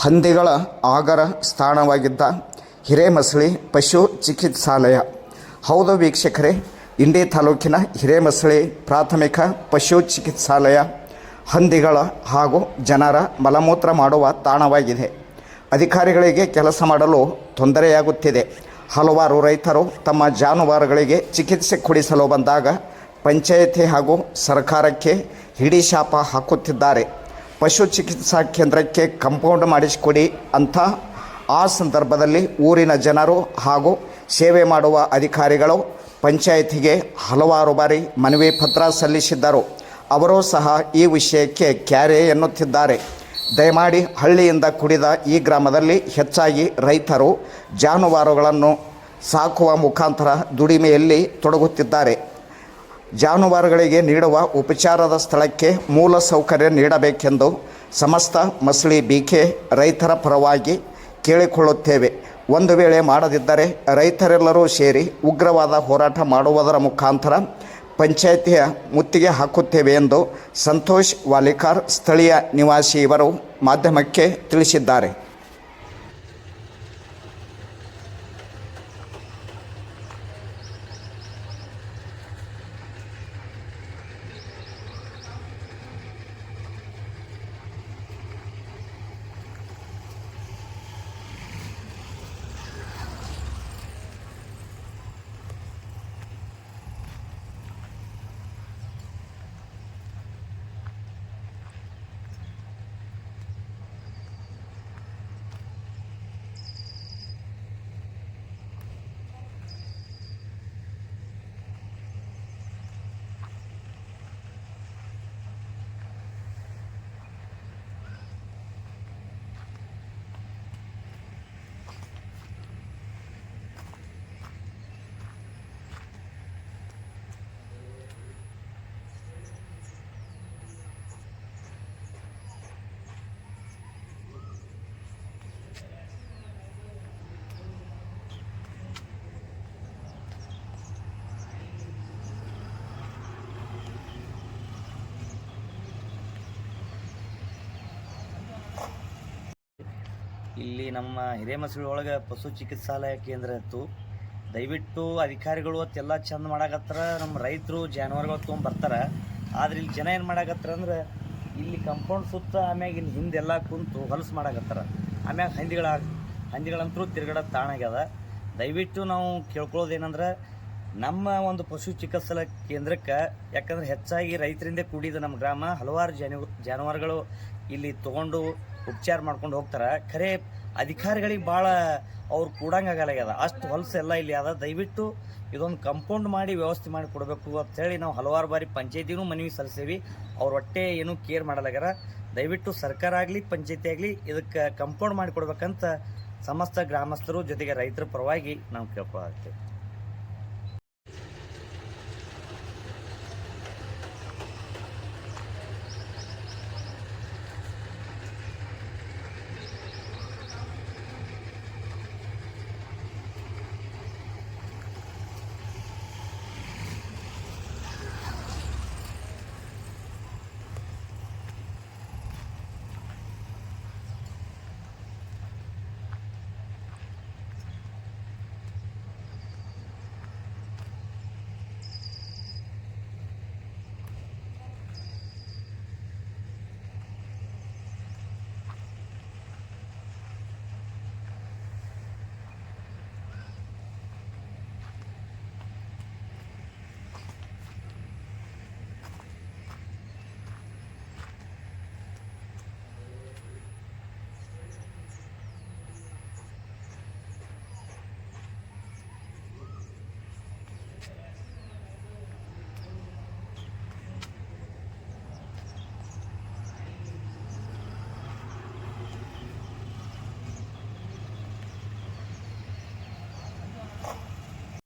ಹಂದಿಗಳ ಆಗರ ಸ್ಥಾನವಾಗಿದ್ದ ಹಿರೇಮಸಳಿ ಪಶು ಚಿಕಿತ್ಸಾಲಯ. ಹೌದು ವೀಕ್ಷಕರೇ, ಇಂಡಿ ತಾಲೂಕಿನ ಹಿರೇಮಸಳಿ ಪ್ರಾಥಮಿಕ ಪಶು ಚಿಕಿತ್ಸಾಲಯ ಹಂದಿಗಳ ಹಾಗೂ ಜನರ ಮಲಮೂತ್ರ ಮಾಡುವ ತಾಣವಾಗಿದೆ. ಅಧಿಕಾರಿಗಳಿಗೆ ಕೆಲಸ ಮಾಡಲು ತೊಂದರೆಯಾಗುತ್ತಿದೆ. ಹಲವಾರು ರೈತರು ತಮ್ಮ ಜಾನುವಾರುಗಳಿಗೆ ಚಿಕಿತ್ಸೆ ಕೊಡಿಸಲು ಬಂದಾಗ ಪಂಚಾಯಿತಿ ಹಾಗೂ ಸರ್ಕಾರಕ್ಕೆ ಹಿಡಿಶಾಪ ಹಾಕುತ್ತಿದ್ದಾರೆ. ಪಶು ಚಿಕಿತ್ಸಾ ಕೇಂದ್ರಕ್ಕೆ ಕಂಪೌಂಡ್ ಮಾಡಿಸಿಕೊಡಿ ಅಂತ ಆ ಸಂದರ್ಭದಲ್ಲಿ ಊರಿನ ಜನರು ಹಾಗೂ ಸೇವೆ ಮಾಡುವ ಅಧಿಕಾರಿಗಳು ಪಂಚಾಯಿತಿಗೆ ಹಲವಾರು ಬಾರಿ ಮನವಿ ಪತ್ರ ಸಲ್ಲಿಸಿದ್ದರು. ಅವರೂ ಸಹ ಈ ವಿಷಯಕ್ಕೆ ಕ್ಯಾರೆ ಎನ್ನುತ್ತಿದ್ದಾರೆ. ದಯಮಾಡಿ ಹಳ್ಳಿಯಿಂದ ಕುಡಿದ ಈ ಗ್ರಾಮದಲ್ಲಿ ಹೆಚ್ಚಾಗಿ ರೈತರು ಜಾನುವಾರುಗಳನ್ನು ಸಾಕುವ ಮುಖಾಂತರ ದುಡಿಮೆಯಲ್ಲಿ ತೊಡಗುತ್ತಿದ್ದಾರೆ. ಜಾನುವಾರುಗಳಿಗೆ ನೀಡುವ ಉಪಚಾರದ ಸ್ಥಳಕ್ಕೆ ಮೂಲ ಸೌಕರ್ಯ ನೀಡಬೇಕೆಂದು ಸಮಸ್ತ ಮಸಳಿ ಬಿಕೆ ರೈತರ ಪರವಾಗಿ ಕೇಳಿಕೊಳ್ಳುತ್ತೇವೆ. ಒಂದು ವೇಳೆ ಮಾಡದಿದ್ದರೆ ರೈತರೆಲ್ಲರೂ ಸೇರಿ ಉಗ್ರವಾದ ಹೋರಾಟ ಮಾಡುವುದರ ಮುಖಾಂತರ ಪಂಚಾಯಿತಿಯ ಮುತ್ತಿಗೆ ಹಾಕುತ್ತೇವೆ ಎಂದು ಸಂತೋಷ್ ವಾಲಿಕಾರ್ ಸ್ಥಳೀಯ ನಿವಾಸಿ ಇವರು ಮಾಧ್ಯಮಕ್ಕೆ ತಿಳಿಸಿದ್ದಾರೆ. ಇಲ್ಲಿ ನಮ್ಮ ಹಿರೇಮಸೂಳಿ ಒಳಗೆ ಪಶು ಚಿಕಿತ್ಸಾಲಯ ಕೇಂದ್ರ ಇತ್ತು. ದಯವಿಟ್ಟು ಅಧಿಕಾರಿಗಳು ಅತ್ತೆಲ್ಲ ಚಂದ ಮಾಡಾಕತ್ತಾರ. ನಮ್ಮ ರೈತರು ಜಾನುವಾರುಗಳು ತೊಗೊಂಡು ಬರ್ತಾರೆ. ಆದ್ರೆ ಇಲ್ಲಿ ಜನ ಏನು ಮಾಡಾಕತ್ತಾರ ಅಂದ್ರೆ ಇಲ್ಲಿ ಕಂಪೌಂಡ್ ಸುತ್ತ ಆಮ್ಯಾಗ ಇಲ್ಲಿ ಹಿಂದೆಲ್ಲ ಕುಂತು ಹೊಲಸು ಮಾಡಾಕತ್ತಾರ. ಆಮ್ಯಾಗ ಹಂದಿಗಳ ಹಂದಿಗಳಂತರೂ ತಿರ್ಗಡ ತಾಣಾಗ್ಯದ. ದಯವಿಟ್ಟು ನಾವು ಕೇಳ್ಕೊಳ್ಳೋದೇನಂದ್ರೆ ನಮ್ಮ ಒಂದು ಪಶು ಚಿಕಿತ್ಸಾ ಕೇಂದ್ರಕ್ಕೆ, ಯಾಕಂದ್ರೆ ಹೆಚ್ಚಾಗಿ ರೈತರಿಂದ ಕೂಡಿದ ನಮ್ಮ ಗ್ರಾಮ, ಹಲವಾರು ಜಾನು, ಜಾನುವಾರುಗಳು ಇಲ್ಲಿ ತಗೊಂಡು ಉಪಚಾರ ಮಾಡ್ಕೊಂಡು ಹೋಗ್ತಾರೆ. ಖರೆ ಅಧಿಕಾರಿಗಳಿಗೆ ಭಾಳ ಅವ್ರು ಕೂಡಂಗಾಗಲಾಗ್ಯದ ಅಷ್ಟು ಹೊಲಸು ಎಲ್ಲ ಇಲ್ಲಿ ಅದ. ದಯವಿಟ್ಟು ಇದೊಂದು ಕಂಪೌಂಡ್ ಮಾಡಿ ವ್ಯವಸ್ಥೆ ಮಾಡಿ ಕೊಡಬೇಕು ಅಂತೇಳಿ ನಾವು ಹಲವಾರು ಬಾರಿ ಪಂಚಾಯತಿನೂ ಮನವಿ ಸಲ್ಲಿಸೇವಿ. ಅವ್ರ ಹೊಟ್ಟೆ ಏನೂ ಕೇರ್ ಮಾಡಲಾಗ್ಯಾರ ದಯವಿಟ್ಟು ಸರ್ಕಾರ ಆಗಲಿ, ಪಂಚಾಯತಿ ಆಗಲಿ ಇದಕ್ಕೆ ಕಂಪೌಂಡ್ ಮಾಡಿ ಕೊಡ್ಬೇಕಂತ ಸಮಸ್ತ ಗ್ರಾಮಸ್ಥರು ಜೊತೆಗೆ ರೈತರ ಪರವಾಗಿ ನಾವು ಕೇಳ್ಕೊಳತ್ತೀವಿ